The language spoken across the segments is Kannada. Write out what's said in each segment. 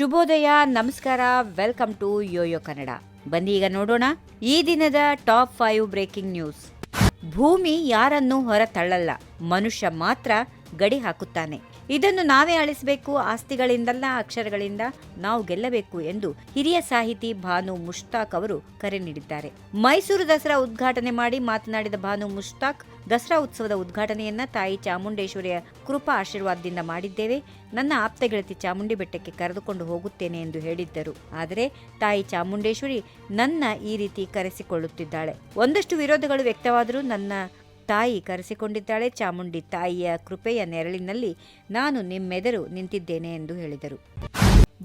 ಶುಭೋದಯ, ನಮಸ್ಕಾರ ವೆಲ್ಕಮ್ ಟು ಯೋಯೋ ಕನ್ನಡ ಬನ್ನಿ ಈಗ ನೋಡೋಣ ಈ ದಿನದ ಟಾಪ್ ಫೈವ್ ಬ್ರೇಕಿಂಗ್ ನ್ಯೂಸ್ ಭೂಮಿ ಯಾರನ್ನೂ ಹೊರತಳ್ಳಲ್ಲ, ಮನುಷ್ಯ ಮಾತ್ರ ಗಡಿ ಹಾಕುತ್ತಾನೆ. ಇದನ್ನು ನಾವೇ ಅಳಿಸಬೇಕು ಆಸ್ತಿಗಳಿಂದಲ್ಲ ಅಕ್ಷರಗಳಿಂದ ನಾವು ಗೆಲ್ಲಬೇಕು ಎಂದು ಹಿರಿಯ ಸಾಹಿತಿ ಭಾನು ಮುಷ್ತಾಕ್ ಅವರು ಕರೆ ನೀಡಿದ್ದಾರೆ. ಮೈಸೂರು ದಸರಾ ಉದ್ಘಾಟನೆ ಮಾಡಿ ಮಾತನಾಡಿದ ಭಾನು ಮುಷ್ತಾಕ್, ದಸರಾ ಉತ್ಸವದ ಉದ್ಘಾಟನೆಯನ್ನ ತಾಯಿ ಚಾಮುಂಡೇಶ್ವರಿಯ ಕೃಪಾ ಆಶೀರ್ವಾದದಿಂದ ಮಾಡಿದ್ದೇವೆ. ನನ್ನ ಆಪ್ತ ಗೆಳತಿ ಚಾಮುಂಡಿ ಬೆಟ್ಟಕ್ಕೆ ಕರೆದುಕೊಂಡು ಹೋಗುತ್ತೇನೆ ಎಂದು ಹೇಳಿದ್ದರು. ಆದರೆ ತಾಯಿ ಚಾಮುಂಡೇಶ್ವರಿ ನನ್ನ ಈ ರೀತಿ ಕರೆಸಿಕೊಳ್ಳುತ್ತಿದ್ದಾಳೆ. ಒಂದಷ್ಟು ವಿರೋಧಗಳು ವ್ಯಕ್ತವಾದರೂ ನನ್ನ ತಾಯಿ ಕರೆಸಿಕೊಂಡಿದ್ದಾಳೆ. ಚಾಮುಂಡಿ ತಾಯಿಯ ಕೃಪೆಯ ನೆರಳಿನಲ್ಲಿ ನಾನು ನಿಮ್ಮೆದರು ನಿಂತಿದ್ದೇನೆ ಎಂದು ಹೇಳಿದರು.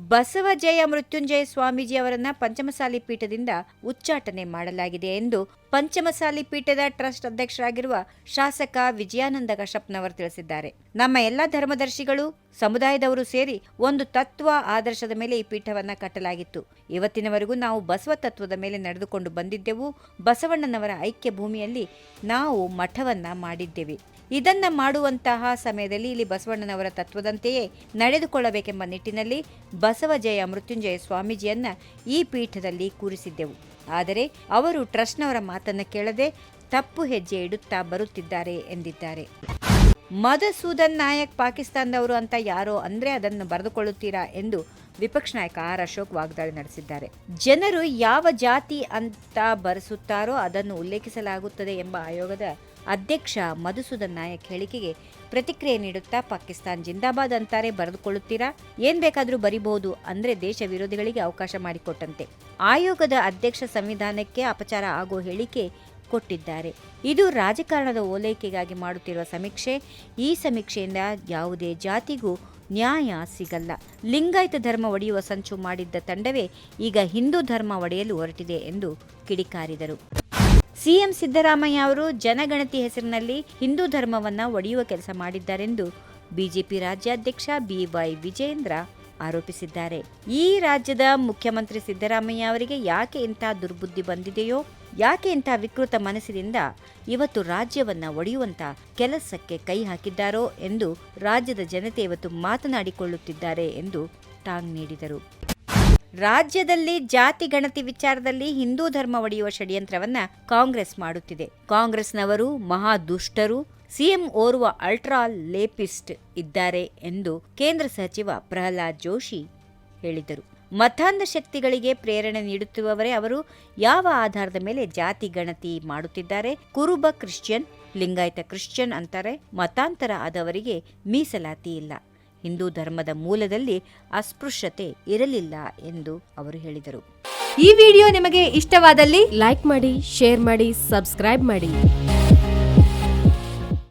ಬಸವ ಜಯ ಮೃತ್ಯುಂಜಯ ಸ್ವಾಮೀಜಿ ಅವರನ್ನ ಪಂಚಮಸಾಲಿ ಪೀಠದಿಂದ ಉಚ್ಚಾಟನೆ ಮಾಡಲಾಗಿದೆ ಎಂದು ಪಂಚಮಸಾಲಿ ಪೀಠದ ಟ್ರಸ್ಟ್ ಅಧ್ಯಕ್ಷರಾಗಿರುವ ಶಾಸಕ ವಿಜಯಾನಂದ ಕಶ್ಯಪ್ನವರು ತಿಳಿಸಿದ್ದಾರೆ. ನಮ್ಮ ಎಲ್ಲ ಧರ್ಮದರ್ಶಿಗಳು, ಸಮುದಾಯದವರು ಸೇರಿ ಒಂದು ತತ್ವ ಆದರ್ಶದ ಮೇಲೆ ಈ ಪೀಠವನ್ನ ಕಟ್ಟಲಾಗಿತ್ತು. ಇವತ್ತಿನವರೆಗೂ ನಾವು ಬಸವ ತತ್ವದ ಮೇಲೆ ನಡೆದುಕೊಂಡು ಬಂದಿದ್ದೆವು. ಬಸವಣ್ಣನವರ ಐಕ್ಯ ಭೂಮಿಯಲ್ಲಿ ನಾವು ಮಠವನ್ನ ಮಾಡಿದ್ದೇವೆ. ಇದನ್ನ ಮಾಡುವಂತಹ ಸಮಯದಲ್ಲಿ ಇಲ್ಲಿ ಬಸವಣ್ಣನವರ ತತ್ವದಂತೆಯೇ ನಡೆದುಕೊಳ್ಳಬೇಕೆಂಬ ನಿಟ್ಟಿನಲ್ಲಿ ಬಸವ ಜಯ ಮೃತ್ಯುಂಜಯ ಸ್ವಾಮೀಜಿಯನ್ನ ಈ ಪೀಠದಲ್ಲಿ ಕೂರಿಸಿದ್ದೆವು. ಆದರೆ ಅವರು ಟ್ರಸ್ಟ್ನವರ ಮಾತನ್ನು ಕೇಳದೆ ತಪ್ಪು ಹೆಜ್ಜೆ ಇಡುತ್ತಾ ಬರುತ್ತಿದ್ದಾರೆ ಎಂದಿದ್ದಾರೆ. ಮಧುಸೂದನ್ ನಾಯಕ್ ಪಾಕಿಸ್ತಾನದವರು ಅಂತ ಯಾರೋ ಅಂದರೆ ಅದನ್ನು ಬರೆದುಕೊಳ್ಳುತ್ತೀರಾ ಎಂದು ವಿಪಕ್ಷ ನಾಯಕ ಆರ್ ಅಶೋಕ್ ವಾಗ್ದಾಳಿ ನಡೆಸಿದ್ದಾರೆ. ಜನರು ಯಾವ ಜಾತಿ ಅಂತ ಬರೆಸುತ್ತಾರೋ ಅದನ್ನು ಉಲ್ಲೇಖಿಸಲಾಗುತ್ತದೆ ಎಂಬ ಆಯೋಗದ ಅಧ್ಯಕ್ಷ ಮಧುಸೂದನ್ ನಾಯಕ್ ಹೇಳಿಕೆಗೆ ಪ್ರತಿಕ್ರಿಯೆ ನೀಡುತ್ತಾ ಪಾಕಿಸ್ತಾನ್ ಜಿಂದಾಬಾದ್ ಅಂತಾರೆ ಬರೆದುಕೊಳ್ಳುತ್ತೀರಾ? ಏನ್ ಬೇಕಾದ್ರೂ ಬರಿಬಹುದು ಅಂದ್ರೆ ದೇಶ ವಿರೋಧಿಗಳಿಗೆ ಅವಕಾಶ ಮಾಡಿಕೊಟ್ಟಂತೆ. ಆಯೋಗದ ಅಧ್ಯಕ್ಷ ಸಂವಿಧಾನಕ್ಕೆ ಅಪಚಾರ ಆಗೋ ಹೇಳಿಕೆ ಕೊಟ್ಟಿದ್ದಾರೆ. ಇದು ರಾಜಕಾರಣದ ಓಲೈಕೆಗಾಗಿ ಮಾಡುತ್ತಿರುವ ಸಮೀಕ್ಷೆ. ಈ ಸಮೀಕ್ಷೆಯಿಂದ ಯಾವುದೇ ಜಾತಿಗೂ ನ್ಯಾಯ ಸಿಗಲ್ಲ. ಲಿಂಗಾಯತ ಧರ್ಮ ಒಡೆಯುವ ಸಂಚು ಮಾಡಿದ್ದ ತಂಡವೇ ಈಗ ಹಿಂದೂ ಧರ್ಮ ಒಡೆಯಲು ಹೊರಟಿದೆ ಎಂದು ಕಿಡಿಕಾರಿದರು. ಸಿಎಂ ಸಿದ್ದರಾಮಯ್ಯ ಅವರು ಜನಗಣತಿ ಹೆಸರಿನಲ್ಲಿ ಹಿಂದೂ ಧರ್ಮವನ್ನು ಒಡೆಯುವ ಕೆಲಸ ಮಾಡಿದ್ದಾರೆಂದು ಬಿಜೆಪಿ ರಾಜ್ಯಾಧ್ಯಕ್ಷ ಬಿವೈ ವಿಜೇಂದ್ರ ಆರೋಪಿಸಿದ್ದಾರೆ. ಈ ರಾಜ್ಯದ ಮುಖ್ಯಮಂತ್ರಿ ಸಿದ್ದರಾಮಯ್ಯ ಅವರಿಗೆ ಯಾಕೆ ಇಂಥ ದುರ್ಬುದ್ಧಿ ಬಂದಿದೆಯೋ, ಯಾಕೆ ಇಂಥ ವಿಕೃತ ಮನಸ್ಸಿನಿಂದ ಇವತ್ತು ರಾಜ್ಯವನ್ನ ಒಡೆಯುವಂತ ಕೆಲಸಕ್ಕೆ ಕೈ ಹಾಕಿದ್ದಾರೋ ಎಂದು ರಾಜ್ಯದ ಜನತೆ ಇವತ್ತು ಮಾತನಾಡಿಕೊಳ್ಳುತ್ತಿದ್ದಾರೆ ಎಂದು ಟಾಂಗ್ ನೀಡಿದರು. ರಾಜ್ಯದಲ್ಲಿ ಜಾತಿ ಗಣತಿ ವಿಚಾರದಲ್ಲಿ ಹಿಂದೂ ಧರ್ಮ ಒಡೆಯುವ ಷಡ್ಯಂತ್ರವನ್ನ ಕಾಂಗ್ರೆಸ್ ಮಾಡುತ್ತಿದೆ. ಕಾಂಗ್ರೆಸ್ನವರು ಮಹಾ ದುಷ್ಟರು ಸಿಎಂ ಓರ್ವ ಅಲ್ಟ್ರಾ ಲೇಪಿಸ್ಟ್ ಇದ್ದಾರೆ ಎಂದು ಕೇಂದ್ರ ಸಚಿವ ಪ್ರಹ್ಲಾದ್ ಜೋಶಿ ಹೇಳಿದರು. ಮತಾಂಧ ಶಕ್ತಿಗಳಿಗೆ ಪ್ರೇರಣೆ ನೀಡುತ್ತಿರುವವರೇ ಅವರು ಯಾವ ಆಧಾರದ ಮೇಲೆ ಜಾತಿ ಗಣತಿ ಮಾಡುತ್ತಿದ್ದಾರೆ? ಕುರುಬ ಕ್ರಿಶ್ಚಿಯನ್, ಲಿಂಗಾಯತ ಕ್ರಿಶ್ಚಿಯನ್ ಅಂತಾರೆ, ಮತಾಂತರ ಆದವರಿಗೆ ಮೀಸಲಾತಿ ಇಲ್ಲ. ಹಿಂದೂ ಧರ್ಮದ ಮೂಲದಲ್ಲಿ ಅಸ್ಪೃಶ್ಯತೆ ಇರಲಿಲ್ಲ ಎಂದು ಅವರು ಹೇಳಿದರು. ಈ ವಿಡಿಯೋ ನಿಮಗೆ ಇಷ್ಟವಾದಲ್ಲಿ ಲೈಕ್ ಮಾಡಿ ಶೇರ್ ಮಾಡಿ ಸಬ್ಸ್ಕ್ರೈಬ್ ಮಾಡಿ.